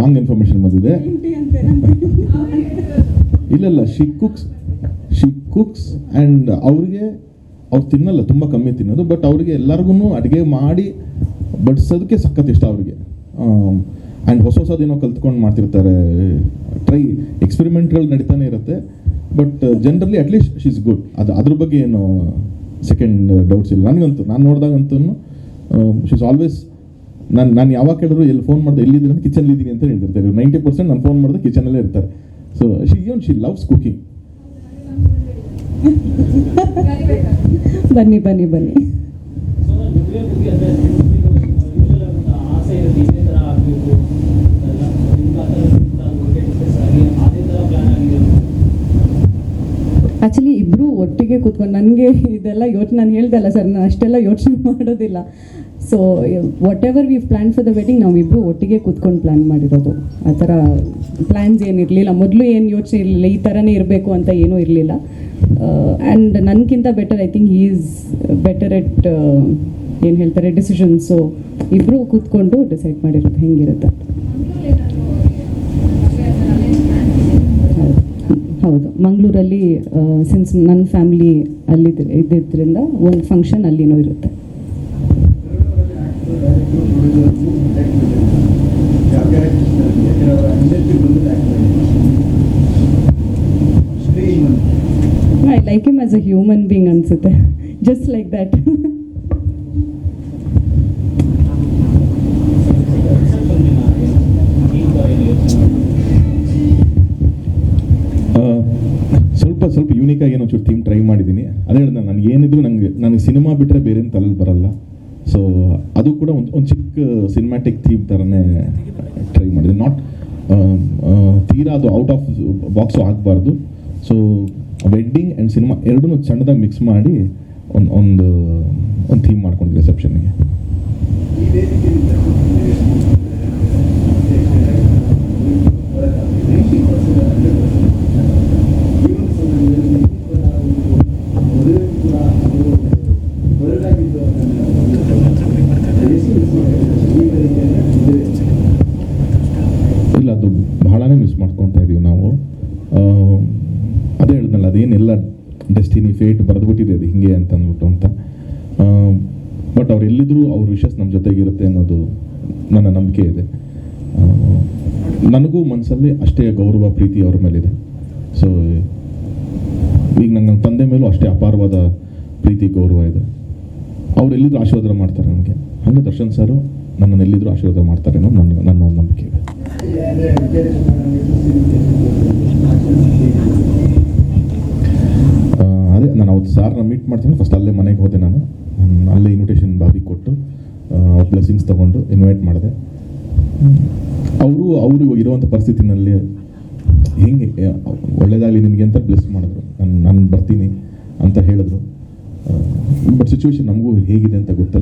Wrong information ಬಂದಿದೆ. ಇಲ್ಲ ಇಲ್ಲ she cooks she cooks and ಅವ್ರಿಗೆ ಅವ್ರು ತಿನ್ನಲ್ಲ ತುಂಬ ಕಮ್ಮಿ ತಿನ್ನೋದು ಬಟ್ ಅವ್ರಿಗೆ ಎಲ್ಲರಿಗೂ ಅಡುಗೆ ಮಾಡಿ ಬಡಿಸೋದಕ್ಕೆ ಸಖತ್ ಇಷ್ಟ ಅವ್ರಿಗೆ. ಆ್ಯಂಡ್ ಹೊಸ ಹೊಸದೇನೋ ಕಲ್ತ್ಕೊಂಡು ಮಾಡ್ತಿರ್ತಾರೆ. ಟ್ರೈ ಎಕ್ಸ್ಪೆರಿಮೆಂಟ್ಗಳು ನಡೀತಾನೆ ಇರುತ್ತೆ but generally at least she is good ಅದು ಅದ್ರ ಬಗ್ಗೆ ಏನು ಸೆಕೆಂಡ್ ಡೌಟ್ಸ್ ಇಲ್ಲ. ನನಗಂತೂ ನಾನು ನೋಡಿದಾಗಂತೂ ಶಿ ಇಸ್ ಆಲ್ವೇಸ್ ನಾನು ನಾನು ಯಾವಾಗ ಕೇಳಿದ್ರು ಎಲ್ಲಿ ಫೋನ್ ಮಾಡಿದೆ ಎಲ್ಲಿದ್ದೀನಿ ಅಂತ ಕಿಚನ್ ಇದ್ದೀನಿ ಅಂತ ಹೇಳ್ತಿರ್ತಾರೆ. ನೈಂಟಿ ಪರ್ಸೆಂಟ್ ನಾನು ಫೋನ್ ಮಾಡಿದ್ರೆ ಕಿಚನಲ್ಲೇ ಇರ್ತಾರೆ. So she even she loves cooking ಬನ್ನಿ ಬನ್ನಿ ಬನ್ನಿ. ಆ್ಯಕ್ಚುಲಿ ಇಬ್ರು ಒಟ್ಟಿಗೆ ಕೂತ್ಕೊಂಡು, ನನಗೆ ಇದೆಲ್ಲ ಯೋಚನೆ, ನಾನು ಹೇಳ್ದಲ್ಲ ಸರ್, ನಾನು ಅಷ್ಟೆಲ್ಲ ಯೋಚನೆ ಮಾಡೋದಿಲ್ಲ. So whatever we plan for the wedding ನಾವು ಇಬ್ರು ಒಟ್ಟಿಗೆ ಕೂತ್ಕೊಂಡು ಪ್ಲಾನ್ ಮಾಡಿರೋದು. ಆ ಥರ ಪ್ಲ್ಯಾನ್ಸ್ ಏನಿರಲಿಲ್ಲ ಮೊದಲು ಏನು ಯೋಚನೆ ಇರಲಿಲ್ಲ. ಈ ಥರನೇ ಇರಬೇಕು ಅಂತ ಏನೂ ಇರಲಿಲ್ಲ. ಆ್ಯಂಡ್ ನನಗಿಂತ better I think he is better at ಏನು ಹೇಳ್ತಾರೆ ಡಿಸಿಷನ್ ಸೊ ಇಬ್ಬರು ಕೂತ್ಕೊಂಡು ಡಿಸೈಡ್ ಮಾಡಿರೋದು ಹೆಂಗಿರುತ್ತೆ. ಹೌದು. ಮಂಗಳೂರಲ್ಲಿ ಸಿನ್ಸ್ ನನ್ನ ಫ್ಯಾಮಿಲಿ ಅಲ್ಲಿ ಇದ್ದಿದ್ದರಿಂದ ಒಂದು ಫಂಕ್ಷನ್ ಅಲ್ಲಿನೂ ಇರುತ್ತೆ. I like him as a human being ಅನ್ಸುತ್ತೆ ಜಸ್ಟ್ ಲೈಕ್ ದ್ಯಾಟ್ ಸ್ವಲ್ಪ ಸ್ವಲ್ಪ ಯೂನಿಕ್ ಆಗಿ ಏನೋ ಚೂರು ಥೀಮ್ ಟ್ರೈ ಮಾಡಿದ್ದೀನಿ. ಅದೇ ಹೇಳಿದ ನನಗೆ ಏನಿದ್ರು ನನಗೆ ನನಗೆ ಸಿನಿಮಾ ಬಿಟ್ಟರೆ ಬೇರೆ ತಲೆಯಲ್ಲಿ ಬರಲ್ಲ. ಸೊ ಅದು ಕೂಡ ಒಂದು ಒಂದು ಚಿಕ್ಕ ಸಿನಿಮ್ಯಾಟಿಕ್ ಥೀಮ್ ಥರನೇ ಟ್ರೈ ಮಾಡಿದೆ. ನಾಟ್ ತೀರಾ ಅದು ಔಟ್ ಆಫ್ ಬಾಕ್ಸು ಆಗಬಾರ್ದು. ಸೊ ವೆಡ್ಡಿಂಗ್ ಆ್ಯಂಡ್ ಸಿನಿಮಾ ಎರಡನ್ನೂ ಸಣ್ಣದಾಗಿ ಮಿಕ್ಸ್ ಮಾಡಿ ಒಂದು ಒಂದು ಒಂದು ಥೀಮ್ ಮಾಡ್ಕೊಂಡು ರಿಸೆಪ್ಷನ್ಗೆ ಇಲ್ಲ ಅದು ಬಹಳನೇ ಮಿಸ್ ಮಾಡ್ಕೊತಾ ಇದೀವಿ ನಾವು ಆ, ಅದೇ ಹೇಳಿದ್ನಲ್ಲ ಅದೇನೆಲ್ಲ ಡೆಸ್ಟಿನಿ ಫೇಟ್ ಬರೆದ್ಬಿಟ್ಟಿದೆ ಅದು ಹಿಂಗೆ ಅಂತ ಅಂದ್ಬಿಟ್ಟು ಅಂತ. ಬಟ್ ಅವ್ರು ಎಲ್ಲಿದ್ರು ಅವ್ರ ವಿಶಸ್ ನಮ್ಮ ಜೊತೆಗಿರುತ್ತೆ ಅನ್ನೋದು ನನ್ನ ನಂಬಿಕೆ ಇದೆ. ನನಗೂ ಮನಸ್ಸಲ್ಲಿ ಅಷ್ಟೇ ಗೌರವ, ಪ್ರೀತಿ ಅವ್ರ ಮೇಲಿದೆ. ಸೊ ಈಗ ನನ್ನ ತಂದೆ ಮೇಲೂ ಅಷ್ಟೇ ಅಪಾರವಾದ ಪ್ರೀತಿ, ಗೌರವ ಇದೆ. ಅವ್ರು ಎಲ್ಲಿದ್ರು ಆಶೀರ್ವಾದ ಮಾಡ್ತಾರೆ ನನಗೆ ಹಂಗೆ ದರ್ಶನ್ ಸರು ನನ್ನನ್ನು ಎಲ್ಲಿದ್ರು ಆಶೀರ್ವಾದ ಮಾಡ್ತಾರೆ ಅನ್ನೋ ನನ್ನ ನನ್ನ ನಂಬಿಕೆ ಇದೆ ಆ, ಅದೇ ನಾನು ಅವತ್ತು ಸಾರ್ನ ಮೀಟ್ ಮಾಡ್ತೀನಿ. ಫಸ್ಟ್ ಅಲ್ಲೇ ಮನೆಗೆ ಹೋದೆ ನಾನು. ಅಲ್ಲೇ ಇನ್ವಿಟೇಷನ್ ಬಾಬಿ ಕೊಟ್ಟು ಬ್ಲೆಸ್ಸಿಂಗ್ಸ್ ತೊಗೊಂಡು ಇನ್ವೈಟ್ ಮಾಡಿದೆ. ಅವರು ಅವರು ಇವಾಗ ಇರುವಂಥ ಪರಿಸ್ಥಿತಿನಲ್ಲಿ ಹೆಂಗೆ ಒಳ್ಳೇದಾಗಲಿ ನಿಮಗೆ ಅಂತ ಬ್ಲೆಸ್ ಮಾಡಿದ್ರು. ನಾನು ನಾನು ಬರ್ತೀನಿ ಅಂತ ಹೇಳಿದ್ರು. ಬಟ್ ಸಿಚುವೇಶನ್ ನಮಗೂ ಹೇಗಿದೆ ಅಂತ ಗೊತ್ತಲ್ಲ.